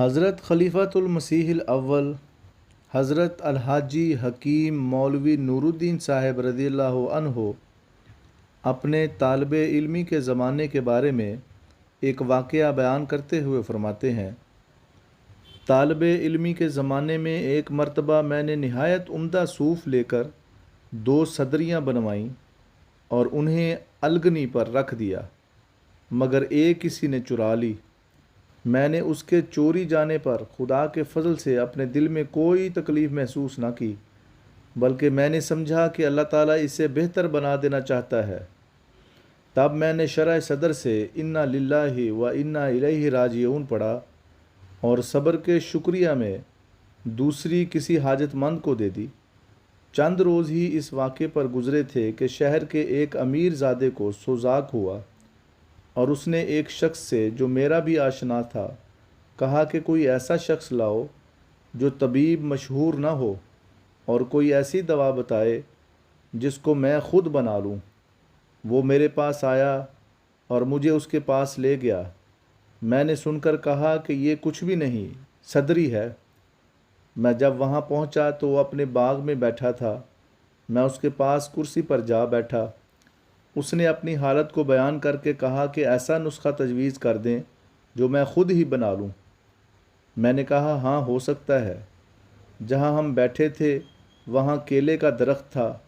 حضرت خلیفۃ المسیح الاول، حضرت الحاجی حکیم مولوی نور الدین صاحب رضی اللہ عنہ اپنے طالب علمی کے زمانے کے بارے میں ایک واقعہ بیان کرتے ہوئے فرماتے ہیں، طالب علمی کے زمانے میں ایک مرتبہ میں نے نہایت عمدہ صوف لے کر دو صدریاں بنوائیں اور انہیں الگنی پر رکھ دیا، مگر ایک کسی نے چرا لی۔ میں نے اس کے چوری جانے پر خدا کے فضل سے اپنے دل میں کوئی تکلیف محسوس نہ کی، بلکہ میں نے سمجھا کہ اللہ تعالیٰ اسے بہتر بنا دینا چاہتا ہے۔ تب میں نے شرح صدر سے انا للہ و انا الیہ راجعون پڑھا اور صبر کے شکریہ میں دوسری کسی حاجت مند کو دے دی۔ چند روز ہی اس واقعے پر گزرے تھے کہ شہر کے ایک امیر زادے کو سوزاک ہوا۔ اور اس نے ایک شخص سے جو میرا بھی آشنا تھا، کہا کہ کوئی ایسا شخص لاؤ جو طبیب مشہور نہ ہو اور کوئی ایسی دوا بتائے جس کو میں خود بنا لوں۔ وہ میرے پاس آیا اور مجھے اس کے پاس لے گیا۔ میں نے سن کر کہا کہ یہ کچھ بھی نہیں، صدری ہے۔ میں جب وہاں پہنچا تو وہ اپنے باغ میں بیٹھا تھا۔ میں اس کے پاس کرسی پر جا بیٹھا۔ اس نے اپنی حالت کو بیان کر کے کہا کہ ایسا نسخہ تجویز کر دیں جو میں خود ہی بنا لوں۔ میں نے کہا ہاں ہو سکتا ہے۔ جہاں ہم بیٹھے تھے، وہاں کیلے کا درخت تھا۔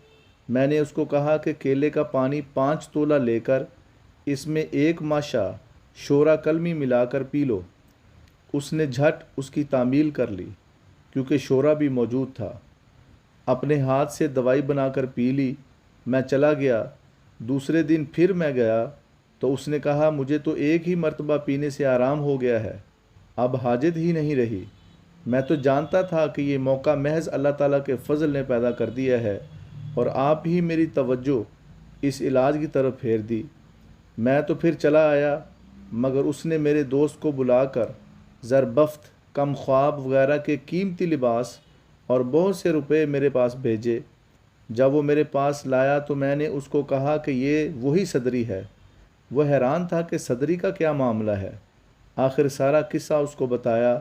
میں نے اس کو کہا کہ کیلے کا پانی پانچ تولہ لے کر اس میں ایک ماشا شورا کلمی ملا کر پی لو۔ اس نے جھٹ اس کی تعمیل کر لی، کیونکہ شورا بھی موجود تھا۔ اپنے ہاتھ سے دوائی بنا کر پی لی۔ میں چلا گیا۔ دوسرے دن پھر میں گیا تو اس نے کہا، مجھے تو ایک ہی مرتبہ پینے سے آرام ہو گیا ہے، اب حاجت ہی نہیں رہی۔ میں تو جانتا تھا کہ یہ موقع محض اللہ تعالیٰ کے فضل نے پیدا کر دیا ہے اور آپ ہی میری توجہ اس علاج کی طرف پھیر دی۔ میں تو پھر چلا آیا، مگر اس نے میرے دوست کو بلا کر زربفت کم خواب وغیرہ کے قیمتی لباس اور بہت سے روپے میرے پاس بھیجے۔ جب وہ میرے پاس لایا تو میں نے اس کو کہا کہ یہ وہی صدری ہے۔ وہ حیران تھا کہ صدری کا کیا معاملہ ہے۔ آخر سارا قصہ اس کو بتایا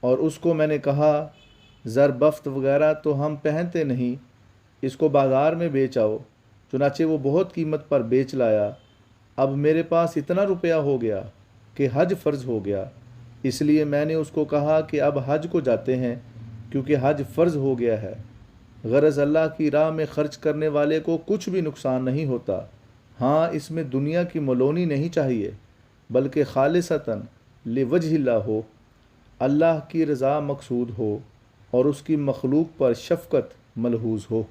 اور اس کو میں نے کہا، زر بفت وغیرہ تو ہم پہنتے نہیں، اس کو بازار میں بیچ آؤ۔ چنانچہ وہ بہت قیمت پر بیچ لایا۔ اب میرے پاس اتنا روپیہ ہو گیا کہ حج فرض ہو گیا۔ اس لیے میں نے اس کو کہا کہ اب حج کو جاتے ہیں، کیونکہ حج فرض ہو گیا ہے۔ غرض اللہ کی راہ میں خرچ کرنے والے کو کچھ بھی نقصان نہیں ہوتا۔ ہاں اس میں دنیا کی ملونی نہیں چاہیے، بلکہ خالصتاً لوجہ اللہ ہو۔ اللہ کی رضا مقصود ہو اور اس کی مخلوق پر شفقت ملحوظ ہو۔